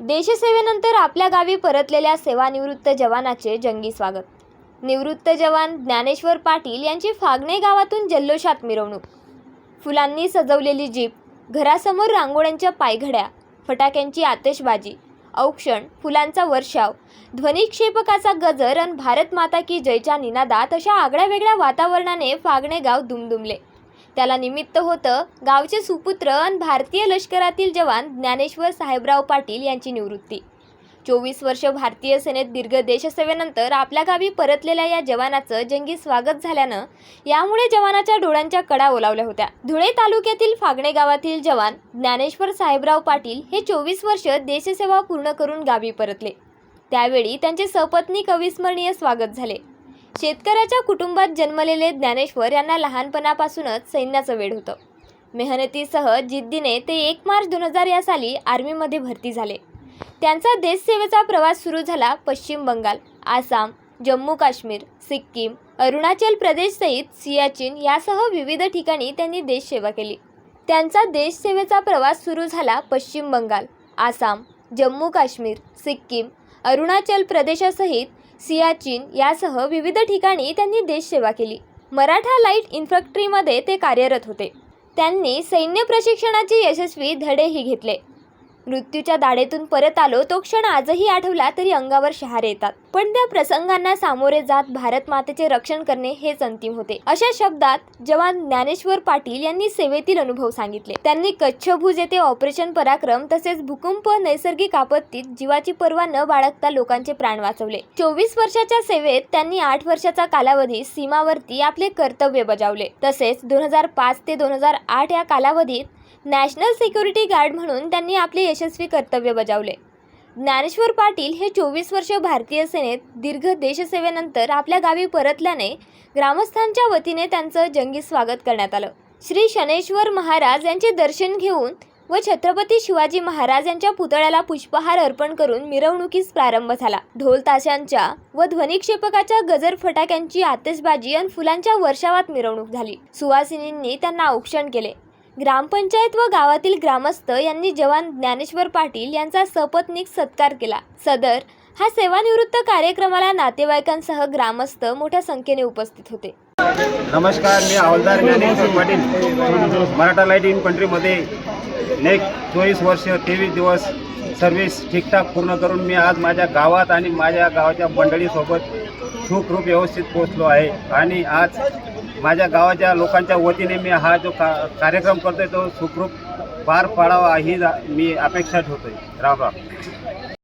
देशसेवेनंतर आपल्या गावी परतलेल्या सेवानिवृत्त जवानाचे जंगी स्वागत. निवृत्त जवान ज्ञानेश्वर पाटील यांची फागणे गावातून जल्लोषात मिरवणूक. फुलांनी सजवलेली जीप घरासमोर रांगोळ्यांच्या पायघड्या फटाक्यांची आतषबाजी औक्षण फुलांचा वर्षाव ध्वनिक्षेपकाचा गजर आणि भारत माता की जयच्या निनादात अशा आगळ्या वेगळ्या वातावरणाने फागणे गाव दुमदुमले. त्याला निमित्त होतं गावचे सुपुत्र आणि भारतीय लष्करातील जवान ज्ञानेश्वर साहेबराव पाटील यांची निवृत्ती. चोवीस वर्ष भारतीय सेनेत दीर्घ देशसेवेनंतर आपल्या गावी परतलेल्या या जवानाचं जंगी स्वागत झाल्यानं यामुळे जवानाच्या डोळ्यांच्या कडा ओलावल्या होत्या. धुळे तालुक्यातील फागणे गावातील जवान ज्ञानेश्वर साहेबराव पाटील हे चोवीस वर्ष देशसेवा पूर्ण करून गावी परतले. त्यावेळी त्यांचे सपत्नीक कविस्मरणीय स्वागत झाले. शेतकऱ्याच्या कुटुंबात जन्मलेले ज्ञानेश्वर यांना लहानपणापासूनच सैन्याचं वेड होतं. मेहनतीसह जिद्दीने ते एक मार्च दोन हजार या साली आर्मीमध्ये भरती झाले. त्यांचा देशसेवेचा प्रवास सुरू झाला पश्चिम बंगाल आसाम जम्मू काश्मीर सिक्कीम अरुणाचल प्रदेशसहित सियाचीन यासह विविध ठिकाणी त्यांनी देशसेवा केली. त्यांचा देशसेवेचा प्रवास सुरू झाला पश्चिम बंगाल आसाम जम्मू काश्मीर सिक्कीम अरुणाचल प्रदेशासहित सियाचीन यासह विविध ठिकाणी त्यांनी देशसेवा केली. मराठा लाइट इन्फंट्रीमध्ये ते कार्यरत होते. त्यांनी सैन्य प्रशिक्षणाचे यशस्वी धडेही घेतले. मृत्यूच्या दाढेतून परत आलो तो क्षण आजही आठवला तरी अंगावर शहारे येतात. पण त्या प्रसंगांना सामोरे जात भारत मातेचे रक्षण करणे हेच अंतिम होते. अशा शब्दात जवान ज्ञानेश्वर पाटील यांनी सेवेतील अनुभव सांगितले. त्यांनी कच्छभुज येथे ऑपरेशन पराक्रम तसेच भूकंप नैसर्गिक आपत्तीत जीवाची पर्वा न बाळगता लोकांचे प्राण वाचवले. चोवीस वर्षाच्या सेवेत त्यांनी आठ वर्षाचा कालावधी सीमावर्ती आपले कर्तव्य बजावले. तसेच दोन हजार पाच ते दोन हजार आठ या कालावधीत नॅशनल सिक्युरिटी गार्ड म्हणून त्यांनी आपले यशस्वी कर्तव्य बजावले. ज्ञानेश्वर पाटील हे चोवीस वर्ष भारतीय सेनेत दीर्घ देशसेवेनंतर आपल्या गावी परतल्याने ग्रामस्थांच्या वतीने त्यांचं जंगी स्वागत करण्यात आलं. श्री शनेश्वर महाराज यांचे दर्शन घेऊन व छत्रपती शिवाजी महाराज यांच्या पुतळ्याला पुष्पहार अर्पण करून मिरवणुकीस प्रारंभ झाला. ढोल ताशांच्या व ध्वनिक्षेपकाच्या गजर फटाक्यांची आतषबाजी आणि फुलांच्या वर्षावात मिरवणूक झाली. सुवासिनींनी त्यांना औक्षण केले. ग्रामपंचायत व गावातील ग्रामस्थ यांनी जवान ज्ञानेश्वर पाटील यांचा सपत्नीक सत्कार केला. सदर हा सेवानिवृत्त कार्यक्रमाला नातेवाईकांसह ग्रामस्थ मोठ्या संख्येने उपस्थित होते. नमस्कार मी हवालदार ज्ञानेश्वर पाटील. मराठा लाइट इन्फंट्रीमध्ये नेक्स्ट चोवीस वर्ष तेवीस दिवस सर्व्हिस ठीकठाक पूर्ण करून मी आज माझ्या गावात आणि माझ्या गावाच्या मंडळीसोबत सुखरूप व्यवस्थित पोचलो आहे. आणि आज माझ्या गावाच्या लोकांच्या वतीने मी हा जो का कार्यक्रम करतोय तो सुखरूप पार पाडावा ही मी अपेक्षा ठेवतोय. राम राम.